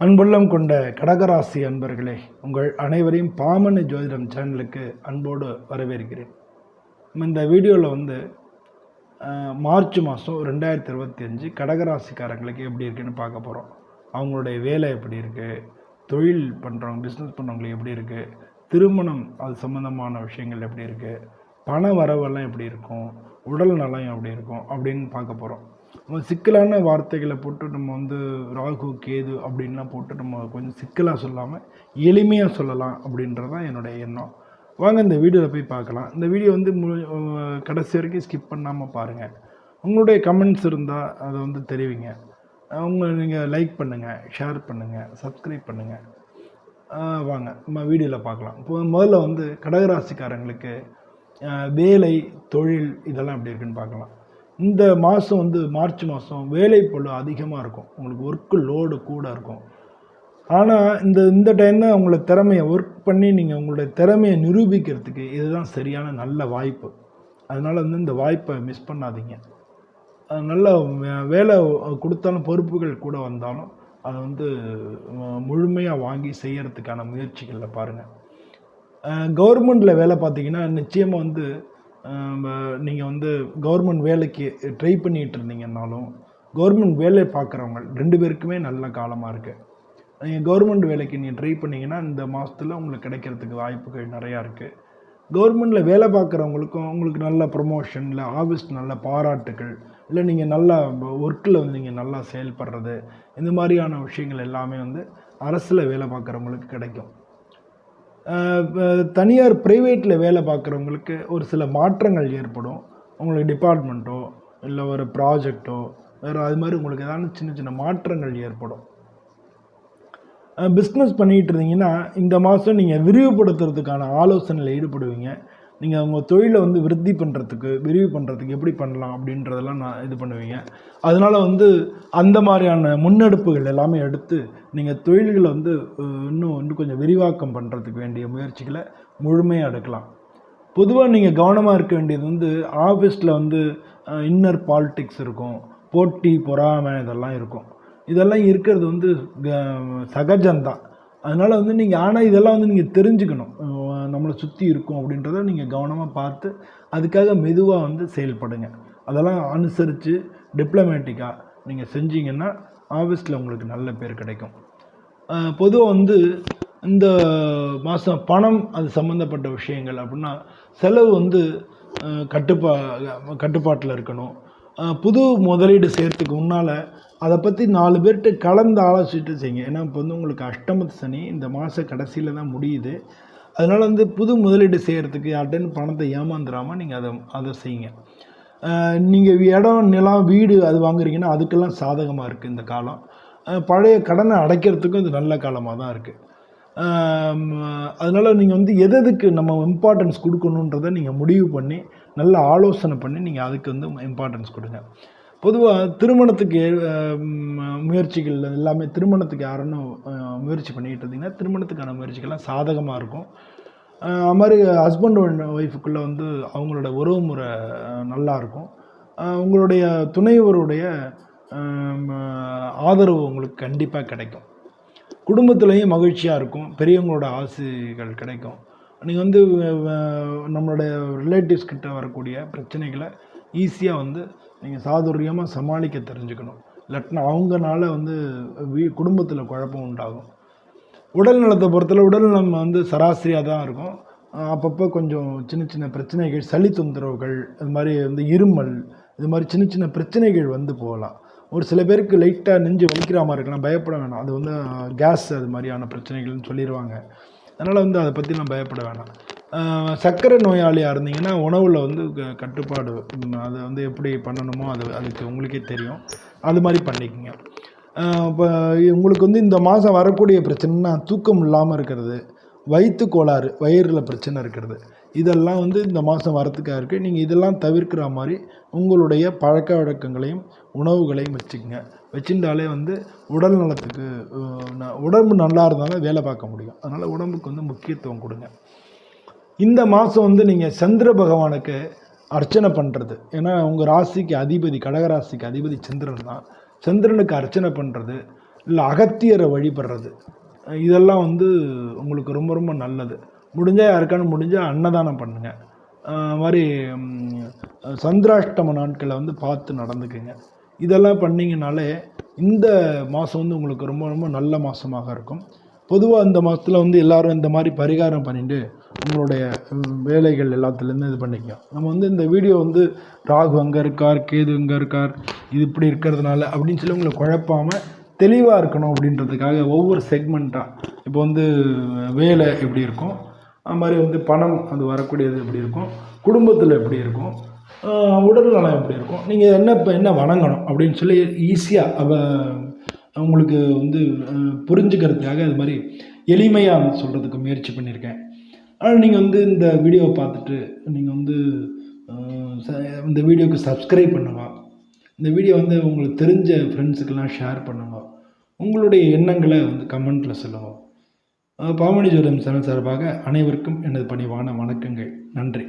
அன்புள்ளம் கொண்ட கடகராசி அன்பர்களே உங்கள் அனைவரையும் பாமன ஜோதிடம் சேனலுக்கு அன்போடு வரவேற்கிறேன். இந்த வீடியோவில் வந்து மார்ச் மாதம் ரெண்டாயிரத்தி இருபத்தி அஞ்சு கடகராசிக்காரங்களுக்கு எப்படி இருக்குன்னு பார்க்க போகிறோம் அவங்களுடைய வேலை எப்படி இருக்குது தொழில் பண்ணுறவங்க பிஸ்னஸ் பண்ணுறவங்களுக்கு எப்படி இருக்குது திருமணம் அது சம்மந்தமான விஷயங்கள் எப்படி இருக்குது பண வரவெல்லாம் எப்படி இருக்கும்? உடல் நலம் எப்படி இருக்கும்? அப்படின்னு பார்க்க போகிறோம் சிக்கலான வார்த்தைகளை போட்டு நம்ம வந்து ராகு கேது அப்படின்லாம் போட்டு நம்ம கொஞ்சம் சிக்கலாக சொல்லாமல் எளிமையாக சொல்லலாம் அப்படின்றது தான் என்னுடைய எண்ணம். வாங்க இந்த வீடியோவில் போய் பார்க்கலாம். இந்த வீடியோ வந்து முழு கடைசி வரைக்கும் ஸ்கிப் பண்ணாமல் பாருங்கள் உங்களுடைய கமெண்ட்ஸ் இருந்தால் அதை வந்து தெரிவிங்க. அவங்க நீங்கள் லைக் பண்ணுங்கள் ஷேர் பண்ணுங்கள் சப்ஸ்கிரைப் பண்ணுங்கள் வாங்க நம்ம வீடியோவில் பார்க்கலாம். இப்போ முதல்ல வந்து கடகராசிக்காரங்களுக்கு வேலை தொழில் இதெல்லாம் எப்படி இருக்குன்னு பார்க்கலாம். இந்த மாதம் வந்து மார்ச் மாதம் வேலை அதிகமாக இருக்கும். உங்களுக்கு ஒர்க்கு லோடு கூட இருக்கும். ஆனால் இந்த இந்த டைம் தான் உங்களை திறமையை ஒர்க் பண்ணி நீங்கள் உங்களுடைய திறமையை நிரூபிக்கிறதுக்கு இதுதான் சரியான நல்ல வாய்ப்பு. அதனால் வந்து இந்த வாய்ப்பை மிஸ் பண்ணாதீங்க. அது நல்ல வேலை கொடுத்தாலும் பொறுப்புகள் கூட வந்தாலும் அதை வந்து முழுமையாக வாங்கி செய்கிறதுக்கான முயற்சிகளில் பாருங்கள் கவர்மெண்ட்டில் வேலை பார்த்தீங்கன்னா நிச்சயமாக வந்து நீங்கள் வந்து கவர்மெண்ட் வேலைக்கு ட்ரை பண்ணிகிட்டு இருந்தீங்கன்னாலும் கவர்மெண்ட் வேலை பார்க்குறவங்க ரெண்டு பேருக்குமே நல்ல காலமாக இருக்குது நீங்கள் கவர்மெண்ட் வேலைக்கு நீங்கள் ட்ரை பண்ணிங்கன்னா இந்த மாதத்தில் உங்களுக்கு கிடைக்கிறதுக்கு வாய்ப்புகள் நிறையா இருக்குது கவர்மெண்ட்டில் வேலை பார்க்குறவங்களுக்கும் உங்களுக்கு நல்ல ப்ரொமோஷன் இல்லை ஆஃபீஸ் நல்ல பாராட்டுகள் இல்லை நீங்கள் நல்லா ஒர்க்கில் வந்து நீங்கள் நல்லா செயல்படுறது இந்த மாதிரியான விஷயங்கள் எல்லாமே வந்து அரசில் வேலை பார்க்குறவங்களுக்கு கிடைக்கும். தனியார் ப்ரைவேட்டில் வேலை பார்க்குறவங்களுக்கு ஒரு சில மாற்றங்கள் ஏற்படும். உங்களுக்கு டிபார்ட்மெண்ட்டோ இல்லை ஒரு ப்ராஜெக்டோ வேறு அது மாதிரி உங்களுக்கு ஏதாவது சின்ன சின்ன மாற்றங்கள் ஏற்படும். பிஸ்னஸ் பண்ணிகிட்டு இருந்தீங்கன்னா இந்த மாதம் நீங்கள் விரிவுபடுத்துறதுக்கான ஆலோசனையில் ஈடுபடுவீங்க. நீங்கள் உங்கள் தொழிலை வந்து விருத்தி பண்ணுறதுக்கு விரிவு பண்ணுறதுக்கு எப்படி பண்ணலாம் அப்படின்றதெல்லாம் நான் இது பண்ணுவீங்க. அதனால் வந்து அந்த மாதிரியான முன்னெடுப்புகள் எல்லாமே எடுத்து நீங்கள் தொழில்களை வந்து இன்னும் இன்னும் கொஞ்சம் விரிவாக்கம் பண்ணுறதுக்கு வேண்டிய முயற்சிகளை முழுமையாக எடுக்கலாம். பொதுவாக நீங்கள் கவனமாக இருக்க வேண்டியது வந்து ஆஃபீஸில் வந்து இன்னர் பாலிட்டிக்ஸ் இருக்கும். போட்டி பொறாமை இதெல்லாம் இருக்கும். இதெல்லாம் இருக்கிறது வந்து க- சகஜம்தான். அதனால் வந்து நீங்கள் ஆனால் இதெல்லாம் வந்து நீங்கள் தெரிஞ்சுக்கணும். நம்மளை சுற்றி இருக்கும் அப்படின்றத நீங்கள் கவனமாக பார்த்து அதுக்காக மெதுவாக வந்து செயல்படுங்க. அதெல்லாம் அனுசரித்து டிப்ளமேட்டிக்காக நீங்கள் செஞ்சீங்கன்னா ஆஃபீஸில் உங்களுக்கு நல்ல பேர் கிடைக்கும். பொதுவாக வந்து இந்த மாதம் பணம் அது சம்மந்தப்பட்ட விஷயங்கள் அப்படின்னா செலவு வந்து கட்டுப்பா கட்டுப்பாட்டில் இருக்கணும். புது முதலீடு செய்கிறதுக்கு முன்னால் அதை பற்றி நாலு பேர்கிட்ட கலந்து ஆலோசிச்சுட்டு செய்யுங்க. ஏன்னா இப்போ வந்து உங்களுக்கு அஷ்டமத்து சனி இந்த மாத கடைசியில் தான் முடியுது. அதனால் வந்து புது முதலீடு செய்கிறதுக்கு யார்கிட்டன்னு பணத்தை ஏமாந்துடாமல் நீங்கள் அதை அதை செய்யுங்க. நீங்கள் இடம் நிலம் வீடு அது வாங்குறீங்கன்னா அதுக்கெல்லாம் சாதகமாக இருக்குது இந்த காலம். பழைய கடனை அடைக்கிறதுக்கும் இது நல்ல காலமாக தான் இருக்குது அதனால் நீங்கள் வந்து எது எதுக்கு நம்ம இம்பார்ட்டன்ஸ் கொடுக்கணுன்றதை நீங்கள் முடிவு பண்ணி நல்ல ஆலோசனை பண்ணி நீங்கள் அதுக்கு வந்து இம்பார்ட்டன்ஸ் கொடுங்க. பொதுவாக திருமணத்துக்கு முயற்சிகள் எல்லாமே திருமணத்துக்கு யாருன்னு முயற்சி பண்ணிகிட்டு இருந்தீங்கன்னா திருமணத்துக்கான முயற்சிகள்லாம் சாதகமாக இருக்கும். அது மாதிரி ஹஸ்பண்ட் அண்ட் ஒய்ஃபுக்குள்ளே வந்து அவங்களோட உறவு முறை நல்லாயிருக்கும் நல்லா இருக்கும். உங்களுடைய துணைவருடைய ஆதரவு உங்களுக்கு கண்டிப்பாக கிடைக்கும். குடும்பத்துலேயும் மகிழ்ச்சியாக இருக்கும். பெரியவங்களோட ஆசைகள் கிடைக்கும். நீங்கள் வந்து நம்மளுடைய ரிலேட்டிவ்ஸ் கிட்ட வரக்கூடிய பிரச்சனைகளை ஈஸியாக வந்து நீங்கள் சாதுரியமாக சமாளிக்க தெரிஞ்சுக்கணும். இல்லாட்டினா அவங்கனால வந்து வீ குடும்பத்தில் குழப்பம் உண்டாகும். உடல் நலத்தை பொறுத்தல உடல் நலம் வந்து சராசரியாக தான் இருக்கும். அப்பப்போ கொஞ்சம் சின்ன சின்ன பிரச்சனைகள் சளி தொந்தரவுகள் இது மாதிரி வந்து இருமல் இது மாதிரி சின்ன சின்ன பிரச்சனைகள் வந்து போகலாம். ஒரு சில பேருக்கு லைட்டாக நெஞ்சு வலிக்கிற மாதிரி இருக்கலாம் பயப்பட வேணாம். அது வந்து கேஸ் அது மாதிரியான பிரச்சனைகள்னு சொல்லிடுவாங்க அதனால் வந்து அதை பற்றி நான் பயப்பட வேணாம். சர்க்கரை நோயாளியாக இருந்தீங்கன்னா உணவில் வந்து க- கட்டுப்பாடு அதை வந்து எப்படி பண்ணணுமோ அது அதுக்கு உங்களுக்கே தெரியும். அது மாதிரி பண்ணிக்கோங்க. இப்போ உங்களுக்கு வந்து இந்த மாதம் வரக்கூடிய பிரச்சனைனா தூக்கம் இல்லாமல் இருக்கிறது வயிற்று கோளாறு வயிறில் பிரச்சனை இருக்கிறது. இதெல்லாம் வந்து இந்த மாதம் வரத்துக்காக இருக்குது நீங்கள் இதெல்லாம் தவிர்க்கிற மாதிரி உங்களுடைய பழக்க வழக்கங்களையும் உணவுகளையும் வச்சுக்கோங்க. வச்சுட்டாலே வந்து உடல் நலத்துக்கு ந- உடம்பு நல்லா இருந்தாலும் வேலை பார்க்க முடியும். அதனால் உடம்புக்கு வந்து முக்கியத்துவம் கொடுங்க. இந்த மாதம் வந்து நீங்கள் சந்திர பகவானுக்கு அர்ச்சனை பண்ணுறது ஏன்னா உங்கள் ராசிக்கு அதிபதி கடகராசிக்கு அதிபதி சந்திரன் தான். சந்திரனுக்கு அர்ச்சனை பண்ணுறது இல்லை அகத்தியரை வழிபடுறது. இதெல்லாம் வந்து உங்களுக்கு ரொம்ப ரொம்ப நல்லது. முடிஞ்சால் யாருக்கானு முடிஞ்சால் அன்னதானம் பண்ணுங்கள் மாதிரி சந்திராஷ்டம நாட்களை வந்து பார்த்து நடந்துக்குங்க. இதெல்லாம் பண்ணிங்கனாலே இந்த மாதம் வந்து உங்களுக்கு ரொம்ப ரொம்ப நல்ல மாதமாக இருக்கும். பொதுவாக இந்த மாதத்தில் வந்து எல்லோரும் இந்த மாதிரி பரிகாரம் பண்ணிட்டு உங்களுடைய வேலைகள் எல்லாத்துலேருந்து இது பண்ணிக்கலாம் நம்ம வந்து இந்த வீடியோ வந்து ராகு அங்கே இருக்கார் கேது இங்கே இருக்கார் இது இப்படி இருக்கிறதுனால அப்படின்னு சொல்லி உங்களை குழப்பாமல் தெளிவாக இருக்கணும் அப்படின்றதுக்காக ஒவ்வொரு செக்மெண்ட்டாக இப்போ வந்து வேலை எப்படி இருக்கும்? அது மாதிரி வந்து பணம் அது வரக்கூடியது எப்படி இருக்கும்? குடும்பத்தில் எப்படி இருக்கும்? உடல்நலம் உடல் நலம் எப்படி இருக்கும்? நீங்கள் என்ன இப்போ என்ன வணங்கணும் அப்படின்னு சொல்லி ஈஸியாக அவ உங்களுக்கு வந்து புரிஞ்சுக்கிறதுக்காக அது மாதிரி எளிமையாக சொல்கிறதுக்கு முயற்சி பண்ணியிருக்கேன் ஆனால் நீங்கள் வந்து இந்த வீடியோவை பார்த்துட்டு நீங்கள் வந்து ச- இந்த வீடியோவுக்கு சப்ஸ்கிரைப் பண்ணுங்க இந்த வீடியோ வந்து உங்களுக்கு தெரிஞ்ச ஃப்ரெண்ட்ஸுக்கெல்லாம் ஷேர் பண்ணுங்க உங்களுடைய எண்ணங்களை வந்து கமெண்ட்டில் சொல்லுங்கள் அஹ் பாமணி ஜோரம் சேனல் சார்பாக அனைவருக்கும் எனது பணிவான வணக்கங்கள். நன்றி.